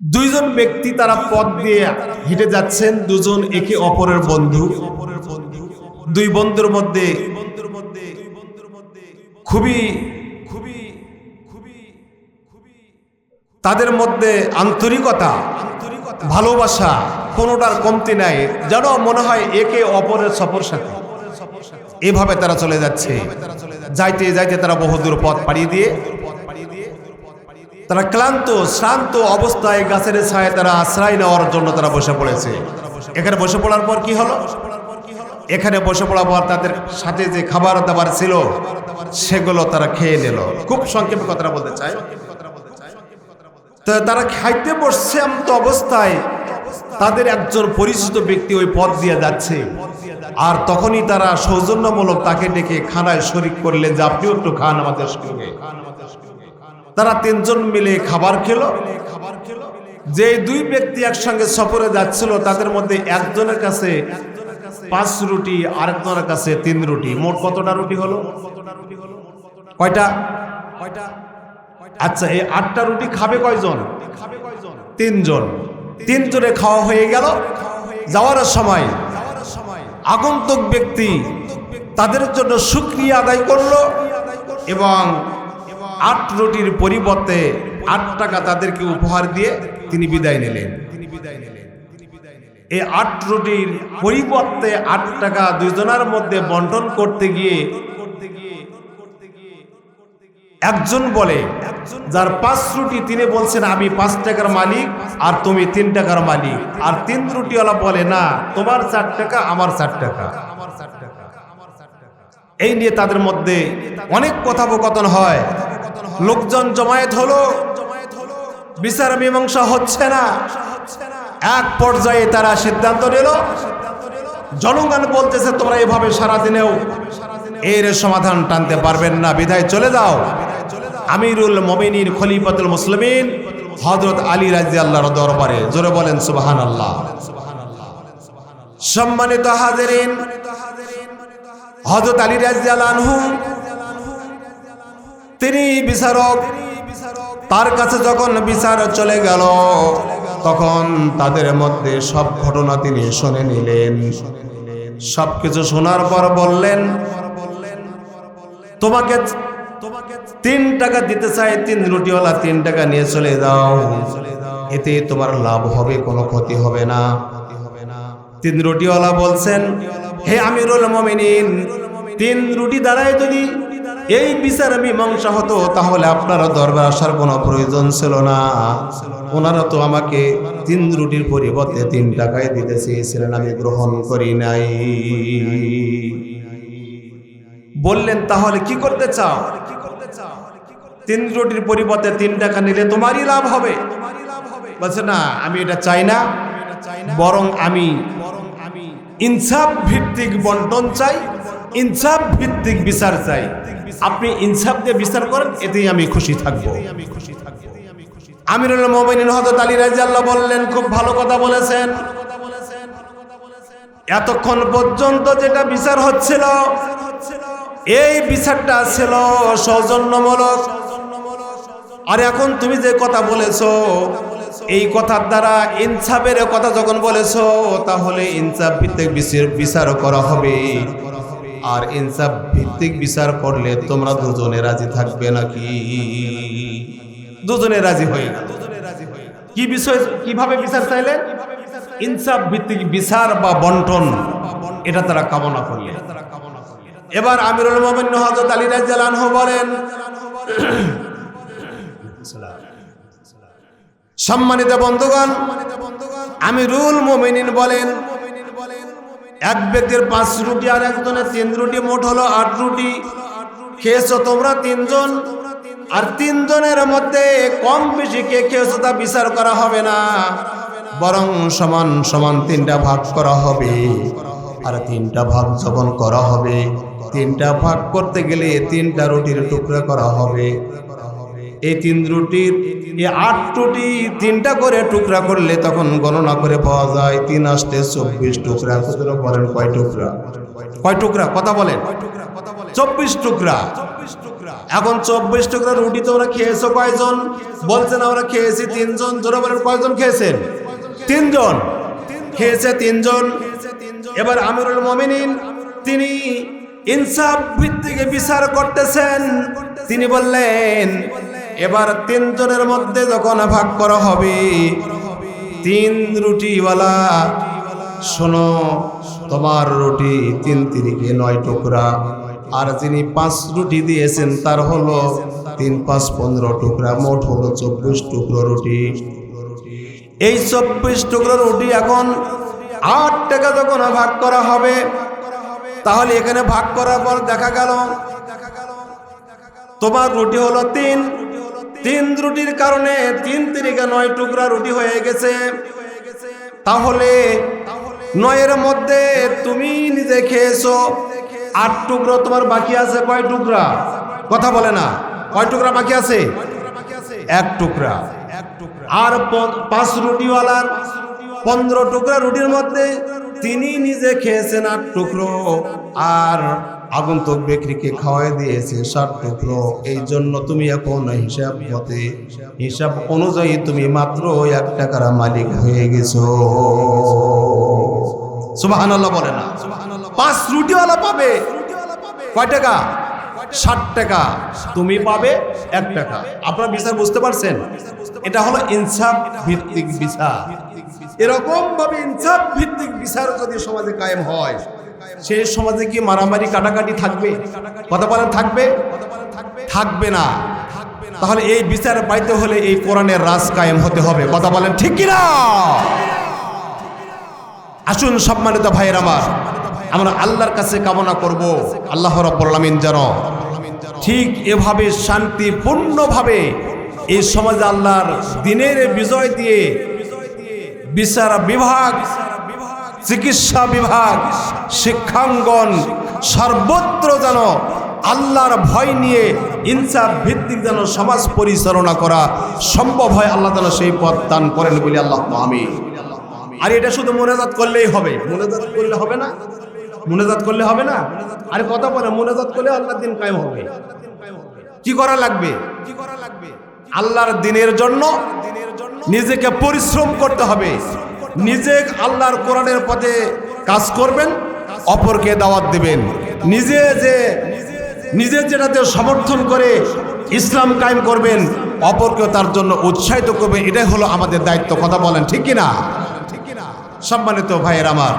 দুইজন ব্যক্তি তারা পথ দিয়ে হেঁটে যাচ্ছেন, দুজন একে অপরের বন্ধু। দুই বন্ধুর মধ্যে খুবই খুবই খুবই খুবই তাদের মধ্যে আন্তরিকতা, ভালোবাসা কোনোটার কমতি নাই, যেন মনে হয় একে অপরের সফর সাথে। এভাবে তারা চলে যাচ্ছে। যাইতে যাইতে তারা বহুদূর পথ পাড়িয়ে দিয়ে তারা ক্লান্ত, শ্রান্ত অবস্থায় গাছের ছায় তারা আশ্রয় নেওয়ার জন্য তারা বসে পড়েছে। এখানে বসে পড়ার পর কি হলো? এখানে বসে পড়ার পর তাদের সাথে যে খাবার দাবার ছিল, সেগুলো তারা খেয়ে নিল। খুব সংক্ষেপে কথাটা বলতে চাই। তারা খাইতে বসছে এমন অবস্থায় তাদের একজন পরিচিত ব্যক্তি ওই পথ দিয়ে যাচ্ছে। আর তখনই তারা সৌজন্যমূলক তাকে ডেকে খানায় শরিক করলেন যে, আপনিও একটু খান আমাদের সঙ্গে। তারা তিনজন মিলে খাবার খেলো। খাবার খেলো যে দুই ব্যক্তি একসঙ্গে সফরে যাচ্ছিল, তাদের মধ্যে একজনের কাছে পাঁচ রুটি, আরেকজনের কাছে তিন রুটি। মোট কতটা রুটি হলো? কয়টা? কয়টা আচ্ছা এই আটটা রুটি খাবে কয়জন? তিনজন। তিনজনে খাওয়া হয়ে গেল। যাওয়ার সময় আগন্তুক ব্যক্তি তাদের জন্য সুক্রিয়া আদায় করল এবং আট রুটির পরিবর্তে আট টাকা তাদেরকে উপহার দিয়ে তিনি বিদায় নিলেন। এই আট রুটির পরিবর্তে আট টাকা দুইজনের মধ্যে বন্টন করতে গিয়ে একজন বলে, যার পাঁচ রুটি তিনি বলছেন, আমি পাঁচ টাকার মালিক আর তুমি তিন টাকার মালিক। আর তিন রুটিওয়ালা বলে, না, তোমার চার টাকা আমার চার টাকা, আমার চার টাকা। এই নিয়ে তাদের মধ্যে অনেক কথোপকথন হয়। লোকজন জমায়েত হলো। বিচার মীমাংসা হচ্ছে না। এক পর্যায়ে তারা সিদ্ধান্ত নিল, জনগণ বলতেছে, তোমরা এভাবে সারাদিনেও এর সমাধান টানতে পারবেন না। বিধায় চলে যাও। আমিরুল মমিনীর খলিফাতুল মুসলিমিন হজরত আলী রাজি আল্লাহর দরবারে জোরে বলেন সুবাহান আল্লাহ সম্মানিত হাজেরিন হজরত আলী আনহু, তিনি বিচারক, তার কাছে যখন বিচার চলে গেল, তখন তাদের মধ্যে সব ঘটনা তিনি শুনে নিলেন। সব কিছু শোনার পর বললেন তোমাকে তোমাকে তিন টাকা দিতে চাই, তিন রুটিওয়ালা তিন টাকা নিয়ে চলে যাও। এতে তোমার লাভ হবে, কোনো ক্ষতি হবে না। তিন রুটিওয়ালা বলছেন, হে আমিরুল মমিনিন, তিন রুটি দ্বারাই যদি এই বিচার মীমাংসা হতো, তাহলে আপনারা দরবার আসার কোনো প্রয়োজন ছিল না। ওনারা তো আমাকে তিন রুটির পরিবর্তে তিন টাকায় দিতে চেয়েছিলেন, আমি গ্রহণ করি নাই। বললেন, তাহলে কি করতে চাও? তিন রুটির পরিবর্তে তিন টাকা নিলে তোমারই লাভ হবে। বলছে, না, আমি এটা চাই না, বরং আমি ইনসাফ ভিত্তিক বন্টন চাই, ইনসাফ ভিত্তিক বিচার চাই। আপনি ইনসাফ দিয়ে বিচার করেন, এতেই আমি খুশি থাকব। আমিরুল মোমিনিন হজরত আলী বললেন, খুব ভালো কথা বলেছেন। এতক্ষণ পর্যন্ত যেটা বিচার হচ্ছিল, এই বিচারটা ছিল সৌজন্যমূলক। আর এখন তুমি যে কথা বলেছ এই কথার দ্বারা ইনসাফের কথা যখন বলেছ, তাহলে ইনসাফ ভিত্তিক বিচার- করা হবে। আর ইনসাফ ভিত্তিক বিচার করলে তোমরা দুজনে রাজি থাকবে নাকি? দুজনে রাজি হয়ে গেল। কি বিষয় কীভাবে বিচার চাইলে? ইনসাফ ভিত্তিক বিচার বা বন্টন, এটা তারা কামনা করলেন। এবার আমিরুল মোমিন হজরত আলী রাজ্জালানহ বলেন সম্মানিত বন্ধুগণ, আমি রুল মোমিনিন বলেন, এক ব্যক্তির পাঁচ রুটি আর একজনের তিন রুটি, মোট হলো আট রুটি। খেয়েছো তোমরা তিনজন? আর তিনজনের মধ্যে কম বেশি কে খেয়েছো তা বিচার করা হবে না। বরং সমান সমান তিনটা ভাগ করা হবে। আর তিনটা ভাগ যখন করা হবে, তিনটা ভাগ করতে গেলে তিনটা রুটির টুকরা করা হবে। এই তিন রুটির এই আট রুটি তিনটা করে টুকরা করলে তখন গণনা করে পাওয়া যায় তিন আসতে চব্বিশ টুকরা। খুচরো বলেন? কয় টুকরা? কয় টুকরা? কথা বলেন। চব্বিশ টুকরা। এখন চব্বিশ টুকরা রুটি তোমরা খেয়েছো কয়জন? বলছেন আমরা খেয়েছি তিনজন। জোরে বলেন, কয়জন খেয়েছেন? তিনজন। খেয়েছে তিনজন। এবার আমিরুল মমিনিন, তিনি ইনসাফ ভিত্তিকে বিচার করতেছেন। তিনি বললেন এবার তিনজনের মধ্যে যখন ভাগ করা হবে, তিন রুটিওয়ালা, শোনো, তোমার রুটি তিন তিরিকে নয় টুকরা। আর যিনি পাঁচ রুটি দিয়েছেন, তার হলো তিন, পাঁচ, পনেরো টুকরা, মোট হলো চব্বিশ টুকরো রুটি। এই চব্বিশ টুকরো রুটি এখন আট টাকা যখন ভাগ করা হবে, তাহলে এখানে ভাগ করার পর দেখা গেল, তোমার রুটি হলো তিন তিন রুটির কারণে তিন তিরিকে নয় টুকরা রুটি হয়ে গেছে। তাহলে নয়ের মধ্যে তুমি নিজে খেয়েছো, আট টুকরো তোমার বাকি আছে, কয় টুকরা? কথা বলে না। কয় টুকরা বাকি আছে? এক টুকরা। আর পাঁচ রুটিওয়ালার পনেরো টুকরা রুটির মধ্যে তিনি নিজে খেয়েছেন আট টুকরো আর আগন্তুক ব্যক্তিকে খাওয়াই দিয়েছে ষাট টুকরো। এই জন্য তুমি এখন হিসাব মতে, হিসাব অনুযায়ী তুমি মাত্র এক টাকার মালিক হয়ে গেছো। সুবাহান বলে না। পাঁচ রুটিওয়ালা পাবে। কয় টাকা? ষাট টাকা। তুমি পাবে এক টাকা। আপনার বিচার বুঝতে পারছেন? এটা হলো ইনসাফ ভিত্তিক বিচার। এরকম ভাবে ইনসাফ ভিত্তিক বিচার যদি সমাজে কায়েম হয়, সেই সমাজে কি মারামারি কাটাকাটি থাকবে? কথা বলেন, থাকবে? থাকবে না। তাহলে এই বিচার পাইতে হলে এই কোরআনের রাজ কায়েম হতে হবে। কথা বলেন, ঠিক কিনা? আসুন সম্মানিত ভাইয়ের আমার। আমরা আল্লাহর কাছে কামনা করব। আল্লাহ আলামিন যেন ঠিক এভাবে শান্তিপূর্ণভাবে এই সমাজে আল্লাহর দিনের বিজয় দিয়ে বিচার বিভাগ, চিকিৎসা বিভাগ, শিক্ষাঙ্গন সর্বত্র যেন আল্লাহর ভয় নিয়ে ইনসাফ ভিত্তিক যেন সমাজ পরিচালনা করা সম্ভব হয়, আল্লাহ যেন সেই পথ দান করেন বলে আল্লাহ আমি আর এটা শুধু মোনাজাত করলেই হবে। মোনাজাত করলে হবে না। মোনাজাত করলে হবে না? আরে কথা বলে, মোনাজাত করলে আল্লাহর দিন কায়েম হবে। কি করা লাগবে? কি করা লাগবে আল্লাহর দিনের জন্য নিজেকে পরিশ্রম করতে হবে। নিজে আল্লাহর কোরআনের পথে কাজ করবেন, অপরকে দাওয়াত দিবেন। নিজে যে, নিজে যেটাতে সমর্থন করে ইসলাম কায়েম করবেন অপরকেও তার জন্য উৎসাহিত করবেন এটাই হলো আমাদের দায়িত্ব। কথা বলেন, ঠিক কিনা? সম্মানিত ভাইয়ের আমার।